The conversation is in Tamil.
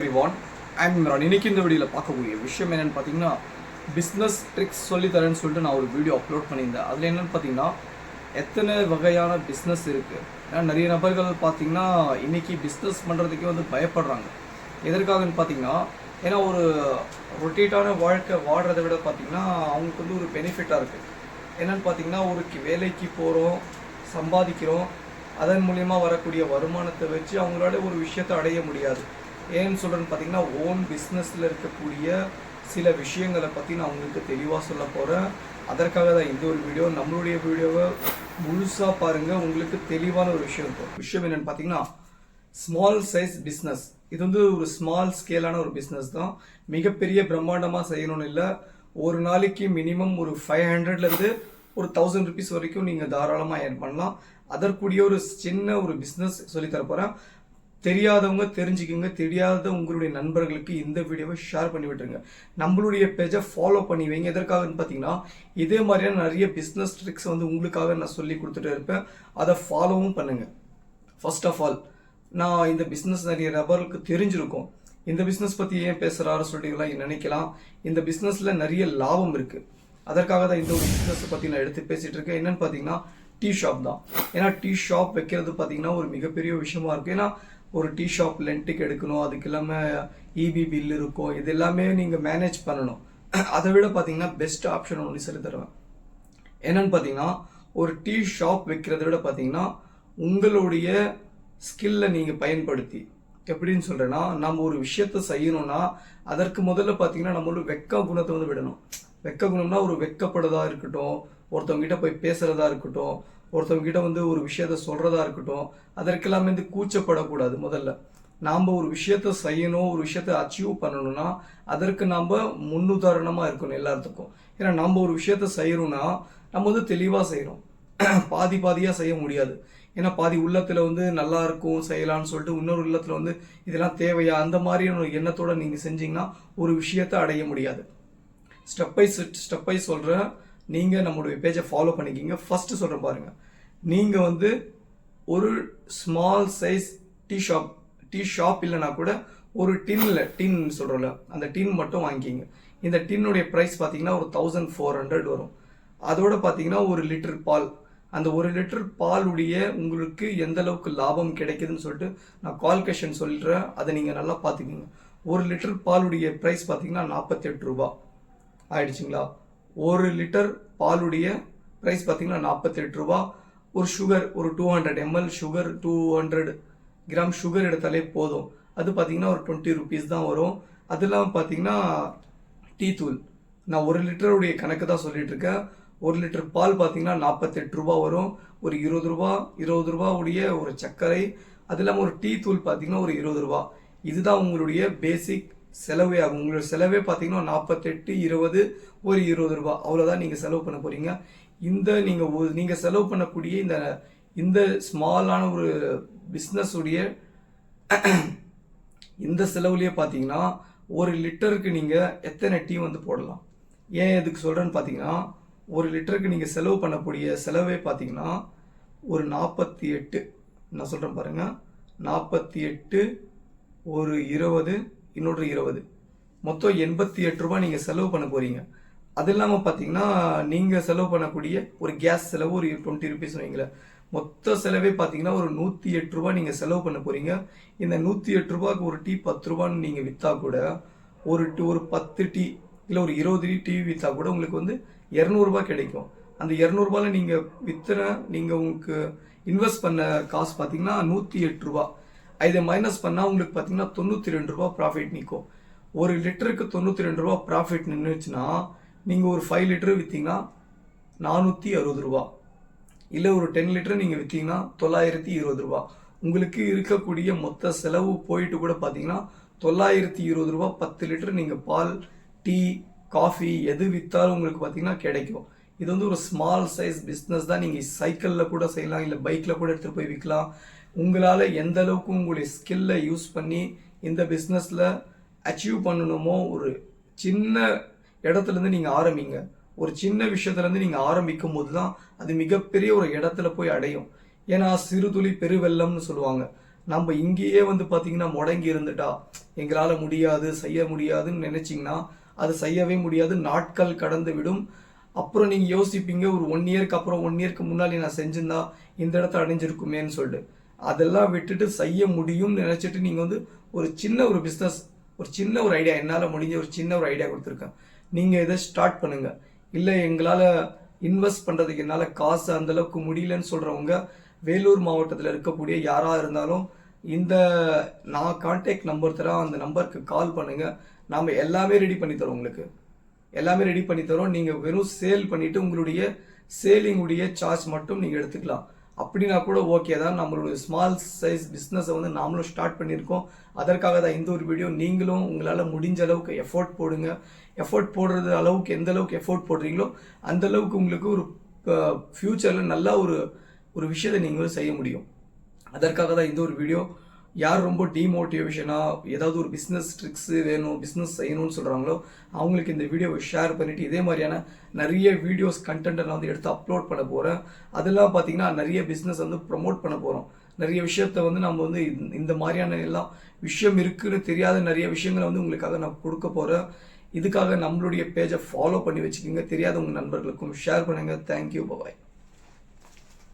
எவ்ரிவான் ஐம் இம்ரான் இன்னைக்கு இந்த வீடியோவில் பார்க்கக்கூடிய விஷயம் என்னென்னு பார்த்தீங்கன்னா பிஸ்னஸ் ட்ரிக்ஸ் சொல்லித்தரேன்னு சொல்லிட்டு நான் ஒரு வீடியோ அப்லோட் பண்ணியிருந்தேன். அதில் என்னென்னு பார்த்தீங்கன்னா எத்தனை வகையான பிஸ்னஸ் இருக்குது ஏன்னா நிறைய நபர்கள் பார்த்தீங்கன்னா இன்னைக்கு பிஸ்னஸ் பண்ணுறதுக்கே வந்து பயப்படுறாங்க. எதற்காகன்னு பார்த்தீங்கன்னா ஏன்னா ஒரு ரொட்டேட்டான வாழ்க்கை வாழ்கிறத விட பார்த்தீங்கன்னா அவங்களுக்கு வந்து ஒரு பெனிஃபிட்டாக இருக்குது என்னென்னு பார்த்தீங்கன்னா ஒரு வேலைக்கு போகிறோம் சம்பாதிக்கிறோம் அதன் மூலியமாக வரக்கூடிய வருமானத்தை வச்சு அவங்களால ஒரு விஷயத்தை அடைய முடியாது. ஏன்னு சொல்கிறேன்னு பார்த்தீங்கன்னா ஓன் பிஸ்னஸில் இருக்கக்கூடிய சில விஷயங்களை பற்றி நான் உங்களுக்கு தெளிவாக சொல்ல போகிறேன் அதற்காக தான் இந்த ஒரு வீடியோ நம்மளுடைய வீடியோவை முழுசாக பாருங்கள் உங்களுக்கு தெளிவான ஒரு விஷயம் இருக்கும் விஷயம் என்னென்னு பார்த்தீங்கன்னா ஸ்மால் சைஸ் பிஸ்னஸ் இது வந்து ஒரு ஸ்மால் ஸ்கேலான ஒரு பிஸ்னஸ் தான். மிகப்பெரிய பிரம்மாண்டமாக செய்யணும்னு இல்லை. ஒரு நாளைக்கு மினிமம் ஒரு ஃபைவ் ஹண்ட்ரட்லேருந்து ஒரு தௌசண்ட் ருபீஸ் வரைக்கும் நீங்கள் தாராளமாக ஏர்ன் பண்ணலாம். அதற்குரிய ஒரு சின்ன ஒரு பிஸ்னஸ் சொல்லித்தர தரப்போகிறேன் தெரியாதவங்க தெரிஞ்சுக்கோங்க தெரியாத உங்களுடைய நண்பர்களுக்கு இந்த வீடியோவை ஷேர் பண்ணி விட்டுருங்க. நம்மளுடைய பேஜை ஃபாலோ பண்ணி வைங்க. எதற்காகன்னு பார்த்தீங்கன்னா இதே மாதிரியான நிறைய பிஸ்னஸ் ட்ரிக்ஸ் வந்து உங்களுக்காக நான் சொல்லி கொடுத்துட்டு இருப்பேன். அதை ஃபாலோவும் பண்ணுங்க. ஃபர்ஸ்ட் ஆஃப் ஆல் நான் இந்த பிஸ்னஸ் நிறைய நபர்களுக்கு தெரிஞ்சிருக்கும். இந்த பிஸ்னஸ் பற்றி ஏன் பேசுகிறாரு சொல்லிட்டீங்களா நினைக்கலாம்? இந்த பிஸ்னஸில் நிறைய லாபம் இருக்குது அதற்காக தான் இந்த ஒரு பிஸ்னஸை பற்றி நான் எடுத்து பேசிகிட்டு இருக்கேன். என்னென்னு பார்த்தீங்கன்னா டீ ஷாப் தான். ஏன்னா டீ ஷாப் வைக்கிறது பார்த்தீங்கன்னா ஒரு மிகப்பெரிய விஷயமா இருக்குது ஏன்னா ஒரு டீ ஷாப் லென்ட்டுக்கு எடுக்கணும். அதுக்கு இல்லாமல் இபி பில் இருக்கும். இது எல்லாமே நீங்கள் மேனேஜ் பண்ணணும். அதை விட பார்த்தீங்கன்னா பெஸ்ட் ஆப்ஷன் ஒன்று சொல்லி தருவேன். என்னன்னு பார்த்தீங்கன்னா ஒரு டீ ஷாப் வைக்கிறத விட பார்த்தீங்கன்னா உங்களுடைய ஸ்கில்லை நீங்கள் பயன்படுத்தி எப்படின்னு சொல்கிறேன்னா நம்ம ஒரு விஷயத்த செய்யணும்னா அதற்கு முதல்ல பார்த்தீங்கன்னா நம்மளோட வெக்க குணத்தை வந்து விடணும். வெக்க குணம்னா ஒரு வெக்கப்படுறதா இருக்கட்டும் ஒருத்தவங்ககிட்ட போய் பேசுகிறதா இருக்கட்டும் ஒருத்தவங்கிட்ட வந்து ஒரு விஷயத்த சொல்கிறதா இருக்கட்டும் அதற்கெல்லாம் வந்து கூச்சப்படக்கூடாது முதல்ல. நாம் ஒரு விஷயத்த செய்யணும் ஒரு விஷயத்த அச்சீவ் பண்ணணும்னா அதற்கு நாம் முன்னுதாரணமாக இருக்கணும் எல்லாத்துக்கும். ஏன்னா நம்ம ஒரு விஷயத்த செய்யறோம்னா நம்ம வந்து தெளிவாக செய்கிறோம் பாதி பாதியாக செய்ய முடியாது. ஏன்னா பாதி உள்ளத்தில் வந்து நல்லா இருக்கும் செய்யலாம்னு சொல்லிட்டு இன்னொரு உள்ளத்தில் வந்து இதெல்லாம் தேவையா? அந்த மாதிரியான ஒரு எண்ணத்தோடு நீங்கள் செஞ்சீங்கன்னா ஒரு விஷயத்தை அடைய முடியாது. ஸ்டெப் பை ஸ்டெப் பை சொல்கிறேன் நீங்கள் நம்மளுடைய பேஜை ஃபாலோ பண்ணிக்கிங்க. ஃபஸ்ட்டு சொல்கிறேன் பாருங்கள் நீங்கள் வந்து ஒரு small size tea shop tea shop இல்லைனா கூட ஒரு டின்ல டின் சொல்கிறோம்ல அந்த டின் மட்டும் வாங்கிக்கிங்க. இந்த டின்னுடைய ப்ரைஸ் பார்த்தீங்கன்னா ஒரு தௌசண்ட் ஃபோர் ஹண்ட்ரட் வரும். அதோட பார்த்தீங்கன்னா ஒரு லிட்டர் பால். அந்த ஒரு லிட்டர் பாலுடைய உங்களுக்கு எந்த அளவுக்கு லாபம் கிடைக்குதுன்னு சொல்லிட்டு நான் கால்குலேஷன் சொல்கிறேன் அதை நீங்கள் நல்லா பார்த்துக்கிங்க ஒரு லிட்டர் பாலுடைய ப்ரைஸ் பார்த்தீங்கன்னா நாற்பத்தெட்டு ரூபா. ஆயிடுச்சுங்களா? ஒரு லிட்டர் பாலுடைய ப்ரைஸ் பார்த்தீங்கன்னா நாற்பத்தெட்டு ரூபா. ஒரு சுகர் ஒரு two hundred ML sugar two hundred gram sugar எடுத்தாலே போதும். அது பார்த்தீங்கன்னா ஒரு டுவெண்ட்டி ருபீஸ் தான் வரும். அது இல்லாமல் பார்த்தீங்கன்னா டீ தூள். நான் ஒரு லிட்டருடைய கணக்கு தான் சொல்லிட்டு இருக்கேன். ஒரு லிட்டர் பால் பார்த்தீங்கன்னா நாற்பத்தெட்டு ரூபா வரும். ஒரு இருபது ரூபா இருபது ரூபாவுடைய ஒரு சர்க்கரை. அது இல்லாமல் ஒரு டீ தூள் பார்த்தீங்கன்னா ஒரு இருபது ரூபா. இதுதான் உங்களுடைய பேசிக் செலவே ஆகும். உங்களோட செலவே பார்த்தீங்கன்னா நாற்பத்தெட்டு இருபது ஒரு இருபது ரூபா. அவ்வளோதான் நீங்கள் செலவு பண்ண போகிறீங்க இந்த நீங்கள் நீங்கள் செலவு பண்ணக்கூடிய இந்த இந்த ஸ்மாலான ஒரு பிஸ்னஸ் உடைய இந்த செலவுலேயே பார்த்தீங்கன்னா ஒரு லிட்டருக்கு நீங்கள் எத்தனை டீ வந்து போடலாம்? ஏன் எதுக்கு சொல்கிறேன்னு பார்த்தீங்கன்னா ஒரு லிட்டருக்கு நீங்கள் செலவு பண்ணக்கூடிய செலவே பார்த்தீங்கன்னா ஒரு நாற்பத்தி எட்டு நான் சொல்கிறேன் பாருங்கள் நாற்பத்தி எட்டு ஒரு இருபது இன்னொரு இருபது. மொத்தம் எண்பத்தி எட்டு ரூபாய் நீங்கள் செலவு பண்ண போகிறீங்க அது இல்லாமல் பார்த்தீங்கன்னா நீங்கள் செலவு பண்ணக்கூடிய ஒரு கேஸ் செலவு ஒரு டுவெண்ட்டி ருபீஸ் வைங்களேன். மொத்த செலவே பார்த்தீங்கன்னா ஒரு நூற்றி எட்டு ரூபா நீங்கள் செலவு பண்ண போகிறீங்க இந்த நூற்றி எட்டு ரூபாய்க்கு ஒரு டீ பத்து ரூபான்னு நீங்கள் விற்றா கூட ஒரு ஒரு பத்து டீ இல்லை ஒரு இருபது டீ விற்றா கூட உங்களுக்கு வந்து இரநூறுபா கிடைக்கும். அந்த இரநூறுபாவில் நீங்கள் விற்றுற நீங்கள் உங்களுக்கு இன்வெஸ்ட் பண்ண காசு பார்த்தீங்கன்னா நூற்றி எட்டு ரூபா இதை மைனஸ் பண்ணால் உங்களுக்கு பார்த்தீங்கன்னா தொண்ணூற்றி ரெண்டு ரூபா ப்ராஃபிட் நிற்கும் ஒரு லிட்டருக்கு தொண்ணூற்றி ரெண்டு ரூபா ப்ராஃபிட் நின்றுச்சுன்னா நீங்கள் ஒரு ஃபைவ் லிட்டரு விற்றீங்கன்னா நானூற்றி அறுபது ரூபா இல்லை ஒரு டென் லிட்டர் நீங்கள் விற்றீங்கன்னா தொள்ளாயிரத்தி இருபது ரூபா உங்களுக்கு இருக்கக்கூடிய மொத்த செலவு போயிட்டு கூட பார்த்தீங்கன்னா தொள்ளாயிரத்தி இருபது ரூபா பத்து லிட்டர் நீங்கள் பால் டீ காஃபி எது விற்றாலும் உங்களுக்கு பார்த்தீங்கன்னா கிடைக்கும். இது வந்து ஒரு ஸ்மால் சைஸ் பிஸ்னஸ் தான். நீங்கள் சைக்கிளில் கூட செய்யலாம் இல்லை பைக்கில் கூட எடுத்துகிட்டு போய் விற்கலாம் உங்களால் எந்த அளவுக்கு உங்களுடைய ஸ்கில்லை யூஸ் பண்ணி இந்த பிஸ்னஸில் அச்சீவ் பண்ணணுமோ ஒரு சின்ன இடத்துலேருந்து நீங்கள் ஆரம்பிங்க. ஒரு சின்ன விஷயத்துலேருந்து நீங்கள் ஆரம்பிக்கும் போது தான் அது மிகப்பெரிய ஒரு இடத்துல போய் அடையும். ஏன்னா சிறு துளி பெருவெள்ளம்னு சொல்லுவாங்க. நம்ம இங்கேயே வந்து பார்த்தீங்கன்னா முடங்கி இருந்துட்டா எங்களால் முடியாது செய்ய முடியாதுன்னு நினச்சிங்கன்னா அது செய்யவே முடியாது. நாட்கள் கடந்து விடும். அப்புறம் நீங்கள் யோசிப்பீங்க ஒரு ஒன் இயர்க்கு அப்புறம் ஒன் இயர்க்கு முன்னாடி நான் செஞ்சிருந்தா இந்த இடத்த அடைஞ்சிருக்குமேன்னு சொல்லிட்டு. அதெல்லாம் விட்டுட்டு செய்ய முடியும்னு நினச்சிட்டு நீங்கள் வந்து ஒரு சின்ன ஒரு பிஸ்னஸ் ஒரு சின்ன ஒரு ஐடியா என்னால் முடிஞ்ச ஒரு சின்ன ஒரு ஐடியா கொடுத்துருக்கேன். நீங்கள் இதை ஸ்டார்ட் பண்ணுங்கள் இல்லை எங்களால் இன்வெஸ்ட் பண்ணுறதுக்கு என்னால் காசு அந்தளவுக்கு முடியலன்னு சொல்கிறவங்க வேலூர் மாவட்டத்தில் இருக்கக்கூடிய யாராக இருந்தாலும் இந்த நான் கான்டாக்ட் நம்பர் தரேன் அந்த நம்பருக்கு கால் பண்ணுங்கள் நாம் எல்லாமே ரெடி பண்ணி தரோம் உங்களுக்கு. எல்லாமே ரெடி பண்ணி தரோம். நீங்கள் வெறும் சேல் பண்ணிவிட்டு உங்களுடைய சேலிங்குடைய சார்ஜ் மட்டும் நீங்கள் எடுத்துக்கலாம். அப்படின்னா கூட ஓகே தான். நம்மளுடைய ஸ்மால் சைஸ் பிஸ்னஸை வந்து நாமளும் ஸ்டார்ட் பண்ணியிருக்கோம். அதற்காக தான் இந்த ஒரு வீடியோ நீங்களும் உங்களால் முடிஞ்ச அளவுக்கு எஃபோர்ட் போடுங்க. எஃபோர்ட் போடுறது அளவுக்கு எந்த அளவுக்கு எஃபோர்ட் போடுறீங்களோ அந்த அளவுக்கு உங்களுக்கு ஒரு ஃப்யூச்சரில் நல்ல ஒரு ஒரு விஷயத்தை நீங்கள் செய்ய முடியும். அதற்காக தான் இந்த ஒரு வீடியோ யார் ரொம்ப டிமோட்டிவேஷனாக ஏதாவது ஒரு பிஸ்னஸ் ட்ரிக்ஸு வேணும் பிஸ்னஸ் செய்யணும்னு சொல்கிறாங்களோ அவங்களுக்கு இந்த வீடியோவை ஷேர் பண்ணிவிட்டு இதே மாதிரியான நிறைய வீடியோஸ் கண்டென்ட்டை நான் வந்து எடுத்து அப்லோட் பண்ண போகிறேன் அதெல்லாம் பார்த்தீங்கன்னா நிறைய பிஸ்னஸ் வந்து ப்ரொமோட் பண்ண போகிறோம் நிறைய விஷயத்த வந்து நம்ம வந்து இந்த- இந்த மாதிரியான எல்லாம் விஷயம் இருக்குன்னு தெரியாத நிறைய விஷயங்களை வந்து உங்களுக்காக நான் கொடுக்க போகிறேன் இதுக்காக நம்மளுடைய பேஜை ஃபாலோ பண்ணி வச்சுக்கோங்க. தெரியாத உங்கள் நண்பர்களுக்கும் ஷேர் பண்ணுங்கள் தேங்க்யூ பாய்